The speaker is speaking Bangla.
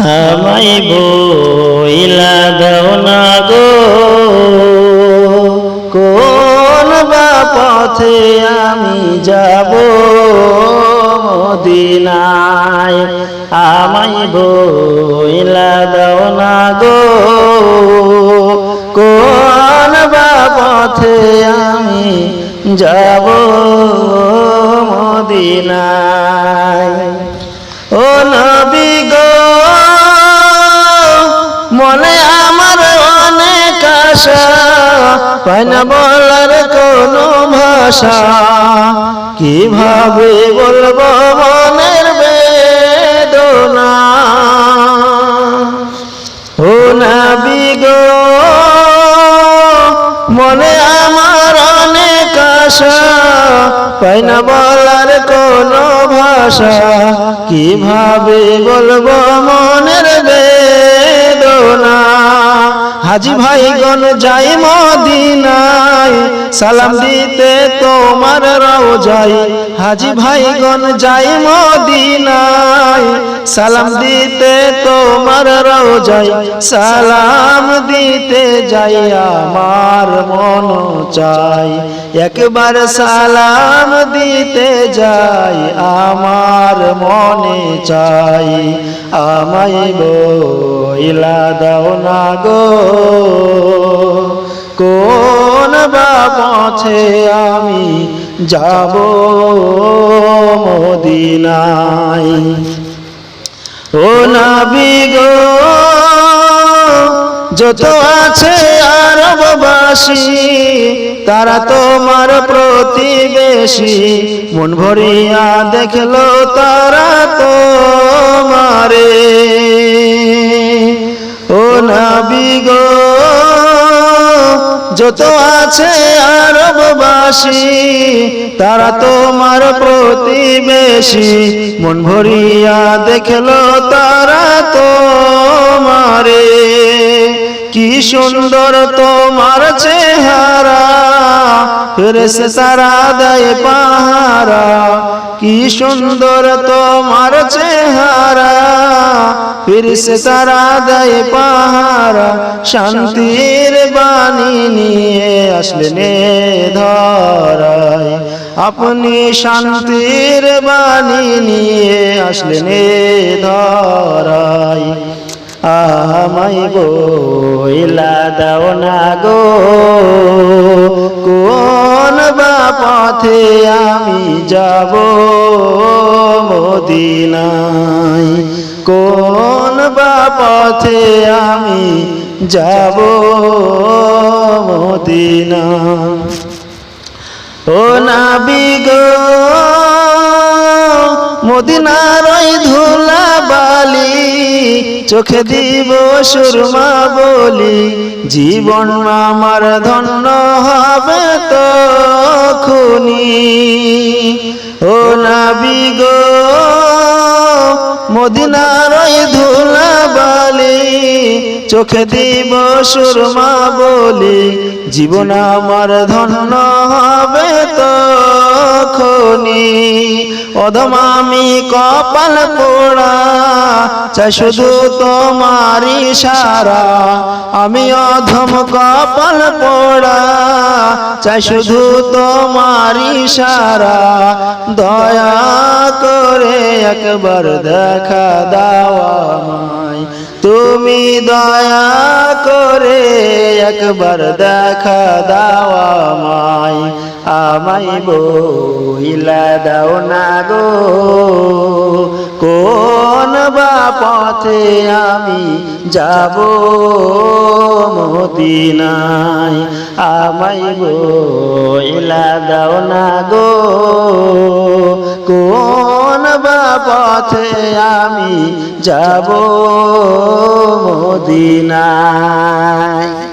আমাই বইলা দাও না গো। কোন বা পথে আমি যাব মদিনায়? আমাই বইলা দাও না গো। কোন বা পথে আমি যাব মদিনায়? আশা পাই না বলার কোনো ভাষা। কীভাবে বলব মনের বেদনা? ও নবী গো, মনে আমার অনেক আশা পাই না বলার কোনো ভাষা। কীভাবে বলব মনের হাজি ভাইগণ যাই মদিনায়, সালাম দিতে তোমার রাও যাই হাজি ভাইগণ যাই মদিনায়, সালাম দিতে তোমার রাও যাই সালাম দিতে যাই আমার মন চাই একবার সালাম দিতে যাই আমার মনে চাই আমায় বইলা দাও না গো। কোন বা পথে আমি যাব মদিনায়? ও নবী গো, যত আছে আরববাসী, তারা তোমার প্রতিবেশী। মন ভরিয়া দেখল তারা তোমারে। নবী গো যত আছে আরববাসী তারা তোমার প্রতিবেশী মন ভরিয়া দেখল তারা তোমারে। কি সুন্দর তোমার চেহারা, ফেরেস তারা দেয় পাহারা। কি সুন্দর তোমার চেহারা, ফিরিস তারা দেয় পাহারা। শান্তির বাণী নিয়ে আসলেন ধরায়। আপনি শান্তির বাণী নিয়ে আসলেন ধরায়। আমাই বইলা দাও না গো। কোন বা পথে আমি যাব মদিনায়? কোন বা পথে আমি যাব মদিনা ও নাবি গো বালি চোখে দিব সুরমা বলি, জীবন আমার ধন্য হবে তো খুনি ও নাবি গো, মদিনার ওই ধুলা বালি চোখে দিব সুরমা বলি, জীবন আমার ধন্য হবে তো খনি অধমামি কপাল পোড়া চাই শুধু তোমারি সারা। আমি অধম কপাল পোড়া। চাই শুধু তোমারি সারা। দয়া করে একবার দেখা দাও আমায়। তুমি দয়া করে একবার দেখা দাও আমায়। আমায় বইলা দাও না গো। আমি যাব মদিনায়। আমায় এলা দাও না গো। কোন বা আমি যাব মদিনায়?